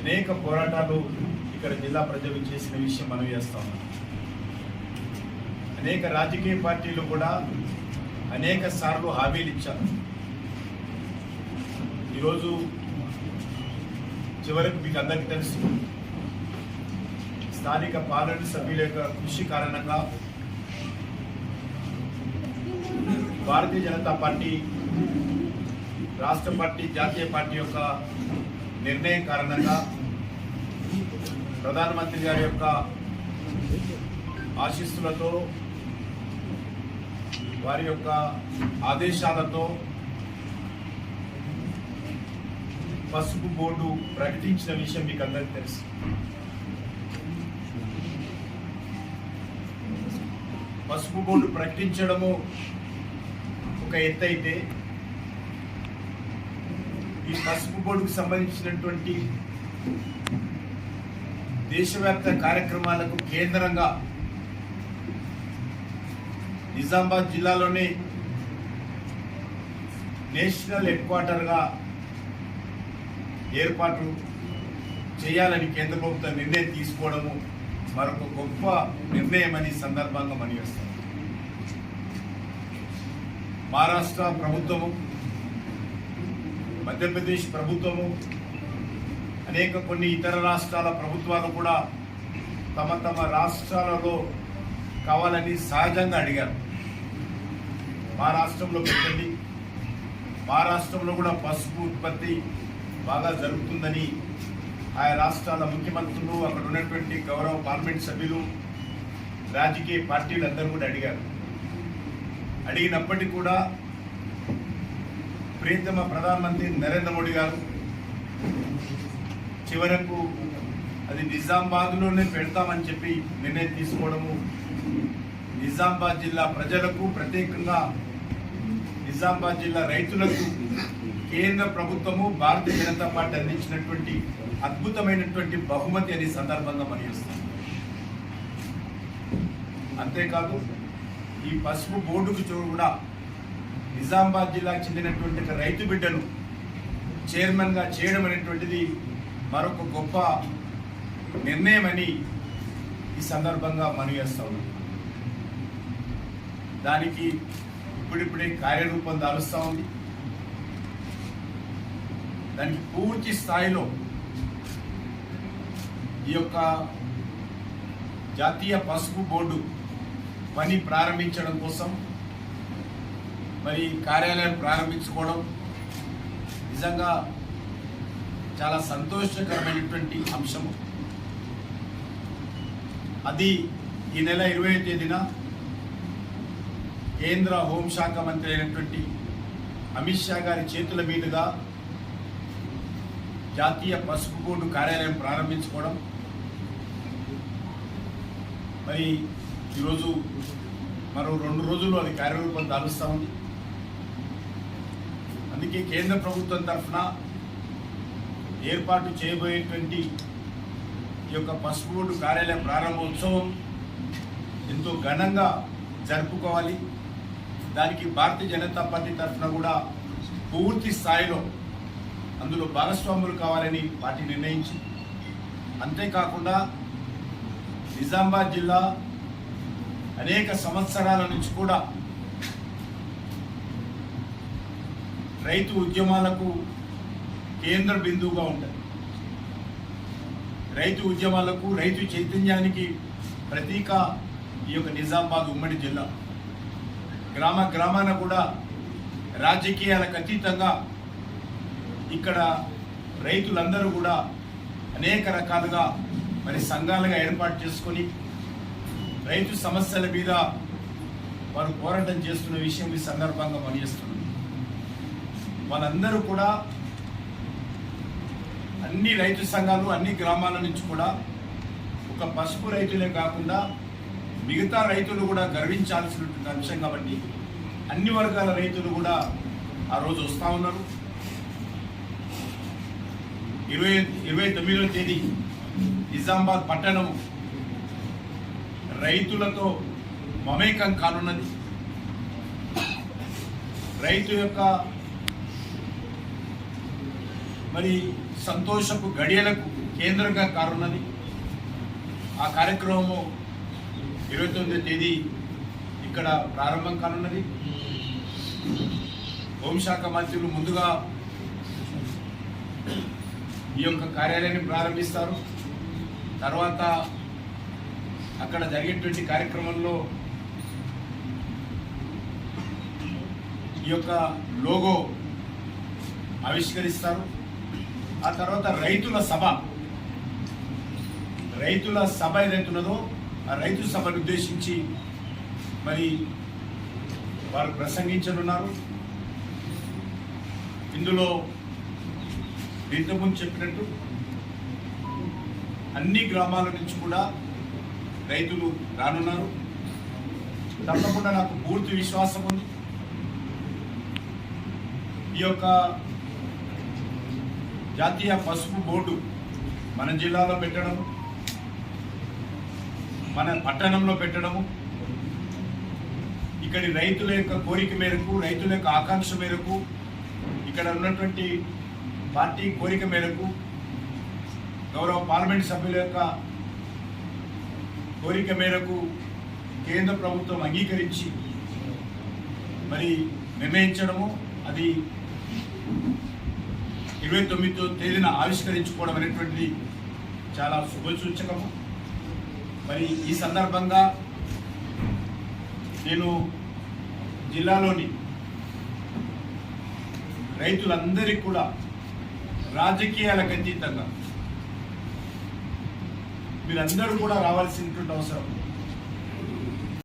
అనేక పోరాటాలు ఇక్కడ జిల్లా ప్రజలు చేసిన విషయం మనం చేస్తాం. అనేక రాజకీయ పార్టీలు కూడా అనేక సార్లు హామీలు ఇచ్చారు. ఈరోజు చివరికి మీకు అందరికీ తెలుసు స్థానిక పార్లమెంట్ సభ్యుల యొక్క కృషి కారణంగా భారతీయ జనతా పార్టీ రాష్ట్ర పార్టీ జాతీయ పార్టీ యొక్క నిర్ణయం కారణంగా ప్రధానమంత్రి గారి యొక్క ఆశీస్సులతో వారి యొక్క ఆదేశాలతో పసుపు బోర్డు ప్రకటించిన విషయం మీకు అందరికీ తెలుసు. పసుపు బోర్డు ప్రకటించడము ఒక ఎత్తు అయితే ఈ పసుపు బోర్డుకు సంబంధించినటువంటి దేశవ్యాప్త కార్యక్రమాలకు కేంద్రంగా నిజామాబాద్ జిల్లాలోని నేషనల్ హెడ్ క్వార్టర్గా ఏర్పాటు చేయాలని కేంద్ర ప్రభుత్వం నిర్ణయం తీసుకోవడము మరొక గొప్ప నిర్ణయం అని సందర్భంగా మనవేస్తాం మహారాష్ట్ర ప్రభుత్వము మధ్యప్రదేశ్ ప్రభుత్వము అనేక కొన్ని ఇతర రాష్ట్రాల ప్రభుత్వాలు కూడా తమ తమ రాష్ట్రాలలో కావాలని సహజంగా అడిగారు. మా రాష్ట్రంలో పెట్టండి. మా రాష్ట్రంలో కూడా పసుపు ఉత్పత్తి బాగా జరుగుతుందని ఆయా రాష్ట్రాల ముఖ్యమంత్రులు అక్కడ ఉన్నటువంటి గౌరవ పార్లమెంట్ సభ్యులు రాజకీయ పార్టీలు అందరూ కూడా అడిగారు. అడిగినప్పటికీ కూడా ప్రియతమ ప్రధానమంత్రి నరేంద్ర మోడీ గారు చివరకు అది నిజామాబాద్లోనే పెడతామని చెప్పి నిర్ణయం తీసుకోవడము నిజామాబాద్ జిల్లా ప్రజలకు ప్రత్యేకంగా నిజామాబాద్ జిల్లా రైతులకు కేంద్ర ప్రభుత్వము భారతీయ జనతా పార్టీ అందించినటువంటి అద్భుతమైనటువంటి బహుమతి అనే సందర్భంగా మనగిస్తాం అంతేకాదు ఈ పసుపు బోర్డుకు చూడు కూడా నిజామాబాద్ జిల్లాకు చెందినటువంటి రైతు బిడ్డను చైర్మన్గా చేయడం అనేటువంటిది మరొక గొప్ప నిర్ణయం అని ఈ సందర్భంగా మనవి చేస్తాం దానికి ఇప్పుడిప్పుడే కార్యరూపం దాలుస్తూ ఉంది. దానికి పూర్తి స్థాయిలో ఈ యొక్క జాతీయ పసుపు బోర్డు పని ప్రారంభించడం కోసం మరి కార్యాలయం ప్రారంభించుకోవడం నిజంగా చాలా సంతోషకరమైనటువంటి అంశము. అది ఈ నెల ఇరవై తేదీన కేంద్ర హోంశాఖ మంత్రి అయినటువంటి అమిత్ షా గారి చేతుల మీదుగా జాతీయ పసుపు బోర్డు కార్యాలయం ప్రారంభించుకోవడం. మరి ఈరోజు మరో రెండు రోజులు అది కార్యరూపం దాలుస్తూ ఉంది. అందుకే కేంద్ర ప్రభుత్వం తరఫున ఏర్పాటు చేయబోయేటువంటి ఈ యొక్క పసుపు బోర్డు కార్యాలయం ప్రారంభోత్సవం ఎంతో ఘనంగా జరుపుకోవాలి. దానికి భారతీయ జనతా పార్టీ తరఫున కూడా పూర్తి స్థాయిలో అందులో భాగస్వాములు కావాలని పార్టీ నిర్ణయించి అంతేకాకుండా నిజామాబాద్ జిల్లా అనేక సంవత్సరాల నుంచి కూడా రైతు ఉద్యమాలకు కేంద్ర బిందువుగా ఉంటుంది. రైతు ఉద్యమాలకు రైతు చైతన్యానికి ప్రతీక ఈ యొక్క నిజామాబాద్ ఉమ్మడి జిల్లా. గ్రామ గ్రామాన కూడా రాజకీయాలకు అతీతంగా ఇక్కడ రైతులందరూ కూడా అనేక రకాలుగా మరి సంఘాలుగా ఏర్పాటు చేసుకొని రైతు సమస్యల మీద వారు పోరాటం చేస్తున్న విషయం ఈ సందర్భంగా పనిచేస్తున్నారు వాళ్ళందరూ కూడా అన్ని రైతు సంఘాలు అన్ని గ్రామాల నుంచి కూడా ఒక పసుపు రైతులే కాకుండా మిగతా రైతులు కూడా గర్వించాల్సినటువంటి అంశం కాబట్టి అన్ని వర్గాల రైతులు కూడా ఆ రోజు వస్తూ ఉన్నారు. ఇరవై ఇరవై తొమ్మిదవ తేదీ నిజామాబాద్ పట్టణం రైతులతో మమేకం కానున్నది. రైతు యొక్క మరి సంతోషపు గడియలకు కేంద్రంగా కారున్నది. ఆ కార్యక్రమము ఇరవై తొమ్మిదో తేదీ ఇక్కడ ప్రారంభం కానున్నది. హోంశాఖ మంత్రులు ముందుగా ఈ యొక్క కార్యాలయాన్ని ప్రారంభిస్తారు. తర్వాత అక్కడ జరిగేటువంటి కార్యక్రమంలో ఈ యొక్క లోగో ఆవిష్కరిస్తారు. ఆ తర్వాత రైతుల సభ. రైతుల సభ ఏదైతున్నదో ఆ రైతు సభను ఉద్దేశించి మరి వారు ప్రసంగించనున్నారు. ఇందులో ఇంతకుముందు చెప్పినట్టు అన్ని గ్రామాల నుంచి కూడా రైతులు రానున్నారు. తప్పకుండా నాకు పూర్తి విశ్వాసం ఉంది. ఈ యొక్క జాతీయ పసుపు బోర్డు మన జిల్లాలో పెట్టడం మన పట్టణంలో పెట్టడము. ఇక్కడి రైతుల యొక్క కోరిక మేరకు రైతుల యొక్క ఆకాంక్ష మేరకు ఇక్కడ ఉన్నటువంటి పార్టీ కోరిక మేరకు గౌరవ పార్లమెంట్ సభ్యుల యొక్క కోరిక మేరకు కేంద్ర ప్రభుత్వం అంగీకరించి మరి నిర్ణయించడము. అది ఇరవై తొమ్మిదో తేదీన ఆవిష్కరించుకోవడం అనేటువంటిది చాలా శుభసూచకము. మరి ఈ సందర్భంగా నేను జిల్లాలోని రైతులందరికీ కూడా రాజకీయాలకు అతీతంగా మీరందరూ కూడా రావాల్సినటువంటి అవసరం.